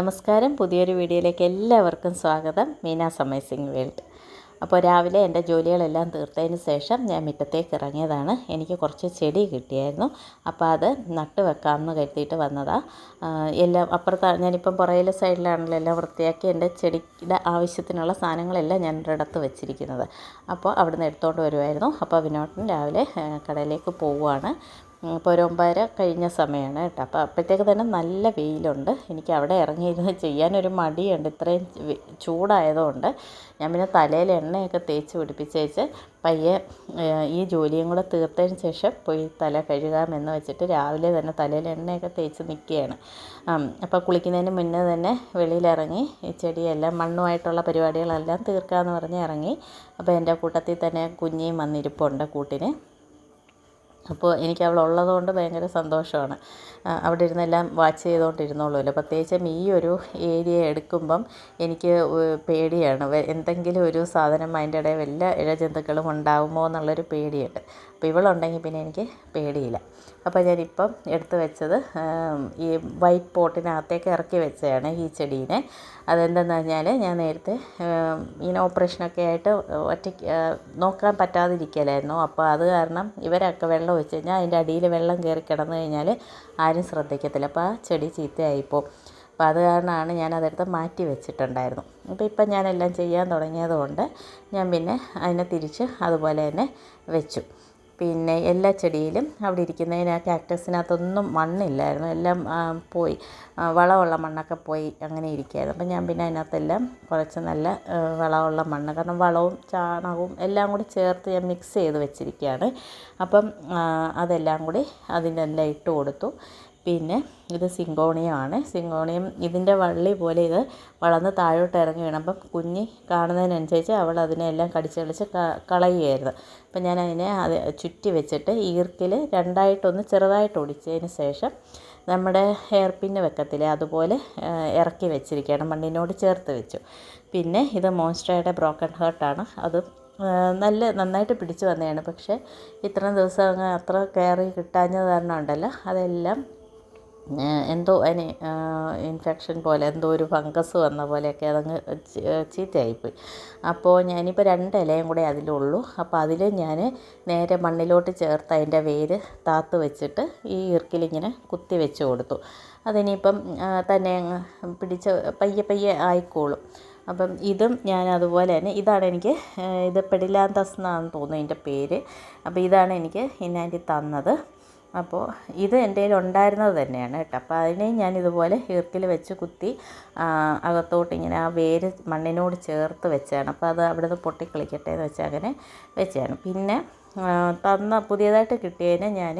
നമസ്കാരം. പുതിയൊരു വീഡിയോയിലേക്ക് എല്ലാവർക്കും സ്വാഗതം. മീനാസ് സമയസിംഗ് വേൾഡ്. അപ്പോൾ രാവിലെ എന്റെ ജോലികളെല്ലാം തീർത്തതിന് ശേഷം ഞാൻ മുറ്റത്തേക്ക് ഇറങ്ങിയതാണ്. എനിക്ക് കുറച്ച് ചെടി കിട്ടിയായിരുന്നു. അപ്പോൾ അത് നട്ട് വെക്കാമെന്ന് കരുതിയിട്ട് വന്നതാണ് എല്ലാം അപ്പുറത്ത് ഞാനിപ്പം പുറയിലെ സൈഡിലാണല്ലോ എല്ലാം വൃത്തിയാക്കി എന്റെ ചെടിയുടെ ആവശ്യത്തിനുള്ള സാധനങ്ങളെല്ലാം ഞാൻ ഒരിടത്ത് വെച്ചിരിക്കുന്നത്. അപ്പോൾ അവിടുന്ന് എടുത്തുകൊണ്ട് വരുമായിരുന്നു അപ്പോൾ വിനോട്ടൻ രാവിലെ കടയിലേക്ക് പോവുകയാണ്. ഒമ്പതര കഴിഞ്ഞ സമയമാണ് കേട്ടോ. അപ്പോൾ അപ്പോഴത്തേക്ക് തന്നെ നല്ല വെയിലുണ്ട്. എനിക്ക് അവിടെ ഇറങ്ങിയിരുന്ന് ചെയ്യാനൊരു മടിയുണ്ട്. ഇത്രയും ചൂടായതുകൊണ്ട് ഞാൻ പിന്നെ തലയിൽ എണ്ണയൊക്കെ തേച്ച് പിടിപ്പിച്ചേച്ച് പയ്യെ ഈ ജോലിയും കൂടെ തീർത്തതിന് ശേഷം പോയി തല കഴുകാമെന്ന് വെച്ചിട്ട് രാവിലെ തന്നെ തലയിൽ എണ്ണയൊക്കെ തേച്ച് നിൽക്കുകയാണ്. അപ്പോൾ കുളിക്കുന്നതിന് മുന്നേ തന്നെ വെളിയിലിറങ്ങി ഈ ചെടിയെല്ലാം മണ്ണുമായിട്ടുള്ള പരിപാടികളെല്ലാം തീർക്കാമെന്ന് പറഞ്ഞ് ഇറങ്ങി. അപ്പോൾ എന്റെ കൂട്ടത്തിൽ തന്നെ കുഞ്ഞിയും വന്നിരിപ്പുണ്ട് കൂട്ടിന്. അപ്പോൾ എനിക്ക് അവൾ ഉള്ളതുകൊണ്ട് ഭയങ്കര സന്തോഷമാണ്. അവിടെ ഇരുന്നെല്ലാം വാച്ച് ചെയ്തുകൊണ്ടിരുന്നോളൂല്ലോ പ്രത്യേകിച്ചും ഈ ഒരു ഏരിയ എടുക്കുമ്പം എനിക്ക് പേടിയാണ്. എന്തെങ്കിലും ഒരു സാധനം അതിന്റെ ഇടയിൽ വല്ല ഇഴജന്തുക്കളും ഉണ്ടാവുമോ എന്നുള്ളൊരു പേടിയുണ്ട്. അപ്പോൾ ഇവളുണ്ടെങ്കിൽ പിന്നെ എനിക്ക് പേടിയില്ല. അപ്പോൾ ഞാനിപ്പം എടുത്ത് വെച്ചത് ഈ വൈറ്റ് പോട്ടിനകത്തേക്ക് ഇറക്കി വെച്ചതാണ് ഈ ചെടീനെ. അതെന്തെന്ന് പറഞ്ഞാൽ ഞാൻ നേരത്തെ ഇങ്ങനെ ഓപ്പറേഷനൊക്കെ ആയിട്ട് ഒറ്റയ്ക്ക് നോക്കാൻ പറ്റാതിരിക്കലായിരുന്നു. അപ്പോൾ അത് കാരണം ഇവരൊക്കെ വെള്ളം ഒഴിച്ച് കഴിഞ്ഞാൽ അതിന്റെ അടിയിൽ വെള്ളം കയറി കിടന്നു കഴിഞ്ഞാൽ ആരും ശ്രദ്ധിക്കത്തില്ല. അപ്പോൾ ആ ചെടി ചീത്തയായിപ്പോൾ അപ്പോൾ അത് കാരണമാണ് ഞാൻ അതെടുത്ത് മാറ്റി വെച്ചിട്ടുണ്ടായിരുന്നു. അപ്പോൾ ഇപ്പം ഞാനെല്ലാം ചെയ്യാൻ തുടങ്ങിയതുകൊണ്ട് ഞാൻ പിന്നെ അതിനെ തിരിച്ച് അതുപോലെ തന്നെ വെച്ചു. പിന്നെ എല്ലാ ചെടിയിലും അവിടെ ഇരിക്കുന്നതിന് ആ കാക്ടസിനകത്തൊന്നും മണ്ണില്ലായിരുന്നു. എല്ലാം പോയി. വളമുള്ള മണ്ണൊക്കെ പോയി അങ്ങനെ ഇരിക്കുകയായിരുന്നു. അപ്പം ഞാൻ പിന്നെ അതിനകത്തെല്ലാം കുറച്ച് നല്ല വളമുള്ള മണ്ണ്. കാരണം വളവും ചാണകവും എല്ലാം കൂടി ചേർത്ത് ഞാൻ മിക്സ് ചെയ്ത് വെച്ചിരിക്കുകയാണ്. അപ്പം അതെല്ലാം കൂടി അതിനെല്ലാം ഇട്ട് കൊടുത്തു. പിന്നെ ഇത് സിങ്കോണിയമാണ് സിങ്കോണിയം ഇതിന്റെ വള്ളി പോലെ ഇത് വളർന്ന് താഴോട്ട് ഇറങ്ങി വീണപ്പം കുഞ്ഞി കാണുന്നതിനനുസരിച്ച് അവൾ അതിനെല്ലാം കടിച്ചടിച്ച് കളയുകയായിരുന്നു. അപ്പം ഞാൻ അതിനെ അത് ചുറ്റി വെച്ചിട്ട് ഈർക്കിൽ രണ്ടായിട്ടൊന്ന് ചെറുതായിട്ട് ഒടിച്ചതിന് ശേഷം നമ്മുടെ ഹെയർ പിന്ന് വെക്കത്തില്ലേ അതുപോലെ ഇറക്കി വെച്ചിരിക്കുകയാണ്. മണ്ണിനോട് ചേർത്ത് വെച്ചു. പിന്നെ ഇത് മോൺസ്ട്രയുടെ ബ്രോക്കൺ ഹേർട്ടാണ്. അത് നല്ല നന്നായിട്ട് പിടിച്ചു വന്നതാണ്. പക്ഷേ ഇത്രയും ദിവസം അങ്ങ് അത്ര കയറി കിട്ടാഞ്ഞത് കാരണം ഉണ്ടല്ലോ. അതെല്ലാം എന്തോ അതിന് ഇൻഫെക്ഷൻ പോലെ എന്തോ ഒരു ഫംഗസ് വന്ന പോലെയൊക്കെ അതങ്ങ് ചീത്തയായിപ്പോയി. അപ്പോൾ ഞാനിപ്പോൾ രണ്ട് ഇലയും കൂടെ അതിലുള്ളൂ. അപ്പോൾ അതിൽ ഞാൻ നേരെ മണ്ണിലോട്ട് ചേർത്ത് അതിന്റെ വേര് താത്ത് വെച്ചിട്ട് ഈ ഇറുക്കിലിങ്ങനെ കുത്തി വെച്ച് കൊടുത്തു. അതിനിപ്പം തന്നെ പിടിച്ച് പയ്യെ പയ്യെ ആയിക്കോളും. അപ്പം ഇതും ഞാൻ അതുപോലെ തന്നെ ഇതാണ് എനിക്ക് ഇത് പെടിലാന്തസ് എന്നാണെന്ന് തോന്നുന്നു ഇതിന്റെ പേര്. അപ്പോൾ ഇതാണ് എനിക്ക് ഇന്നാന്റി തന്നത്. അപ്പോൾ ഇത് എന്റെ കയ്യിൽ ഉണ്ടായിരുന്നത് തന്നെയാണ് കേട്ടോ. അപ്പോൾ അതിനെ ഞാൻ ഇതുപോലെ ഈർക്കിൽ വെച്ച് കുത്തി അകത്തോട്ട് ഇങ്ങനെ ആ വേര് മണ്ണിനോട് ചേർത്ത് വെച്ചാണ്. അപ്പോൾ അത് അവിടെ നിന്ന് പൊട്ടിക്കളിക്കട്ടെ എന്ന് വെച്ച് അങ്ങനെ വെച്ചാണ്. പിന്നെ തന്ന പുതിയതായിട്ട് കിട്ടിയതിനെ ഞാൻ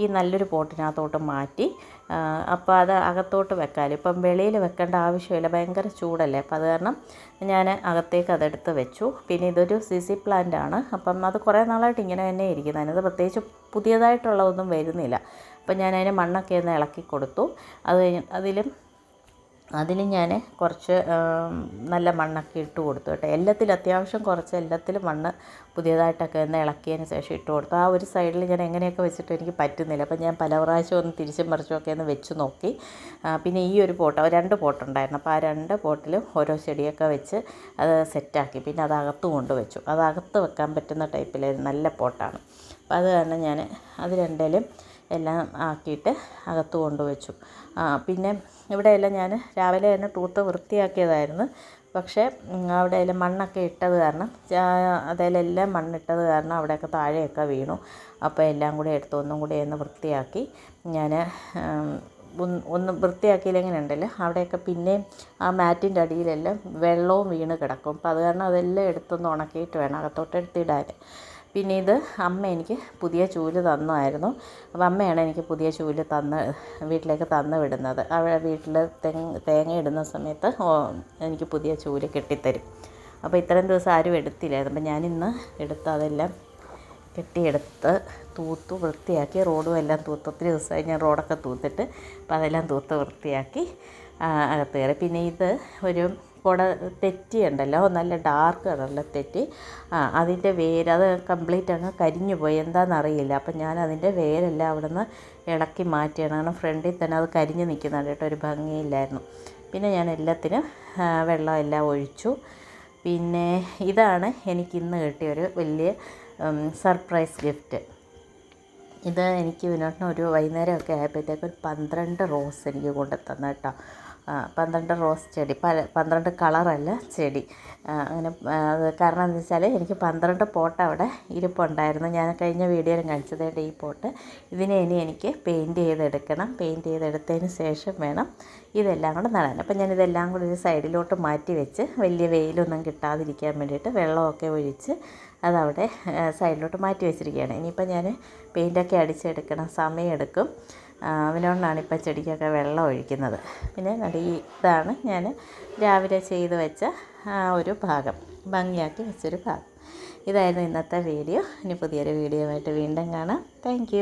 ഈ നല്ലൊരു പോട്ടിനകത്തോട്ട് മാറ്റി. അപ്പോൾ അത് അകത്തോട്ട് വെക്കാമല്ലോ ഇപ്പം വെളിയിൽ വെക്കേണ്ട ആവശ്യമില്ല. ഭയങ്കര ചൂടല്ലേ. അപ്പം അത് കാരണം ഞാൻ അകത്തേക്ക് അതെടുത്ത് വെച്ചു. പിന്നെ ഇതൊരു സി സി പ്ലാന്റ് ആണ്. അപ്പം അത് കുറേ നാളായിട്ട് ഇങ്ങനെ തന്നെ ഇരിക്കുന്നത് അതിനകത്ത് പ്രത്യേകിച്ച് പുതിയതായിട്ടുള്ളതൊന്നും വരുന്നില്ല. അപ്പം ഞാൻ അതിന് മണ്ണൊക്കെ ഒന്ന് ഇളക്കി കൊടുത്തു. അത് അതിലും അതിൽ ഞാൻ കുറച്ച് നല്ല മണ്ണൊക്കെ ഇട്ട് കൊടുത്തു കേട്ടോ. എല്ലാത്തിലും അത്യാവശ്യം കുറച്ച് എല്ലാത്തിലും മണ്ണ് പുതിയതായിട്ടൊക്കെ ഒന്ന് ഇളക്കിയതിന് ശേഷം ഇട്ട് കൊടുത്തു. ആ ഒരു സൈഡിൽ ഞാൻ എങ്ങനെയൊക്കെ വെച്ചിട്ട് എനിക്ക് പറ്റുന്നില്ല. അപ്പം ഞാൻ പല പ്രാവശ്യം ഒന്ന് തിരിച്ചും മറിച്ചും ഒക്കെ ഒന്ന് വെച്ച് നോക്കി. പിന്നെ ഈ ഒരു പോട്ട് രണ്ട് പോട്ടുണ്ടായിരുന്നു. അപ്പോൾ ആ രണ്ട് പോട്ടിലും ഓരോ ചെടിയൊക്കെ വെച്ച് അത് സെറ്റാക്കി. പിന്നെ അത് അകത്ത് കൊണ്ട് വെച്ചു. അത് അകത്ത് വെക്കാൻ പറ്റുന്ന ടൈപ്പിലെ നല്ല പോട്ടാണ്. അപ്പോൾ അത് കാരണം ഞാൻ അത് രണ്ടിലും എല്ലാം ആക്കിയിട്ട് അകത്ത് കൊണ്ടുവച്ചു. പിന്നെ ഇവിടെയെല്ലാം ഞാൻ രാവിലെ തന്നെ തൂത്ത് വൃത്തിയാക്കിയതായിരുന്നു. പക്ഷേ അവിടെയെല്ലാം മണ്ണൊക്കെ ഇട്ടത് കാരണം അതിലെല്ലാം മണ്ണിട്ടത് കാരണം അവിടെയൊക്കെ താഴെയൊക്കെ വീണു. അപ്പോൾ എല്ലാം കൂടി എടുത്ത് ഒന്നും കൂടി ഒന്ന് വൃത്തിയാക്കി ഞാൻ ഒന്ന് ഉണ്ടല്ലോ അവിടെയൊക്കെ പിന്നെയും ആ മാറ്റിന്റെ അടിയിലെല്ലാം വെള്ളവും വീണ് കിടക്കും. അപ്പോൾ അത് കാരണം അതെല്ലാം എടുത്തൊന്ന് ഉണക്കിയിട്ട് വേണം അകത്തോട്ട് എടുത്തിടാൻ. പിന്നെ ഇത് അമ്മ എനിക്ക് പുതിയ ചൂൽ തന്നായിരുന്നു. അപ്പോൾ അമ്മയാണ് എനിക്ക് പുതിയ ചൂൽ തന്ന് വീട്ടിലേക്ക് തന്നു വിടുന്നത്. അവിടെ വീട്ടിൽ തെങ്ങ് തേങ്ങ ഇടുന്ന സമയത്ത് എനിക്ക് പുതിയ ചൂൽ കെട്ടിത്തരും. അപ്പോൾ ഇത്രയും ദിവസം ആരും എടുത്തില്ലായിരുന്നു. അപ്പം ഞാനിന്ന് എടുത്ത് അതെല്ലാം കെട്ടിയെടുത്ത് തൂത്തു വൃത്തിയാക്കി റോഡും എല്ലാം തൂത്ത് ഒത്തിരി ദിവസമായി ഞാൻ റോഡൊക്കെ തൂത്തിട്ട് അപ്പോൾ അതെല്ലാം തൂത്ത് വൃത്തിയാക്കി അകത്ത് കയറി. പിന്നെ ഇത് ഒരു കുട തെറ്റിയുണ്ടല്ലോ. നല്ല ഡാർക്ക് കളറിലെ തെറ്റി. അതിന്റെ വേര് അത് കംപ്ലീറ്റ് അങ്ങ് കരിഞ്ഞു പോയി. എന്താണെന്നറിയില്ല അപ്പം ഞാൻ അതിന്റെ വേരെല്ലാം അവിടെ നിന്ന് ഇളക്കി മാറ്റിയാണ്. കാരണം ഫ്രണ്ടിൽ തന്നെ അത് കരിഞ്ഞ് നിൽക്കുന്നുണ്ട് കേട്ടോ. ഒരു ഭംഗിയില്ലായിരുന്നു. പിന്നെ ഞാൻ എല്ലാത്തിനും വെള്ളമെല്ലാം ഒഴിച്ചു. പിന്നെ ഇതാണ് എനിക്ക് എനിക്കിന്ന് കിട്ടിയൊരു വലിയ സർപ്രൈസ് ഗിഫ്റ്റ് ഇത് എനിക്ക് വിനോദിന് ഒരു വൈകുന്നേരമൊക്കെ ആയപ്പോഴത്തേക്ക് ഒരു പന്ത്രണ്ട് റോസ് എനിക്ക് കൊണ്ടു തന്നു കേട്ടോ. പന്ത്രണ്ട് റോസ് ചെടി. പല പന്ത്രണ്ട് കളറല്ല ചെടി. അങ്ങനെ അത് കാരണം എന്താ വെച്ചാൽ എനിക്ക് പന്ത്രണ്ട് പോട്ട് അവിടെ ഇരിപ്പുണ്ടായിരുന്നു. ഞാൻ കഴിഞ്ഞ വീഡിയോയിലും കാണിച്ചതേണ്ട ഈ പോട്ട്? ഇതിനെ ഇനി എനിക്ക് പെയിന്റ് ചെയ്തെടുക്കണം. പെയിന്റ് ചെയ്തെടുത്തതിന് ശേഷം വേണം ഇതെല്ലാം കൂടെ നടാൻ. അപ്പം ഞാൻ ഇതെല്ലാം കൂടി ഒരു സൈഡിലോട്ട് മാറ്റി വെച്ച് വലിയ വെയിലൊന്നും കിട്ടാതിരിക്കാൻ വേണ്ടിയിട്ട് വെള്ളമൊക്കെ ഒഴിച്ച് അതവിടെ സൈഡിലോട്ട് മാറ്റി വെച്ചിരിക്കുകയാണ്. ഇനിയിപ്പോൾ ഞാൻ പെയിന്റൊക്കെ അടിച്ചെടുക്കണം. സമയമെടുക്കും. അവനോണ്ടാണ് ഇപ്പോൾ ചെടിക്കൊക്കെ വെള്ളം ഒഴിക്കുന്നത്. പിന്നെ ഈ ഇതാണ് ഞാൻ രാവിലെ ചെയ്ത് വെച്ച ഒരു ഭാഗം. ഭംഗിയാക്കി വെച്ചൊരു ഭാഗം. ഇതായിരുന്നു ഇന്നത്തെ വീഡിയോ. ഇനി പുതിയൊരു വീഡിയോ ആയിട്ട് വീണ്ടും കാണാം. താങ്ക്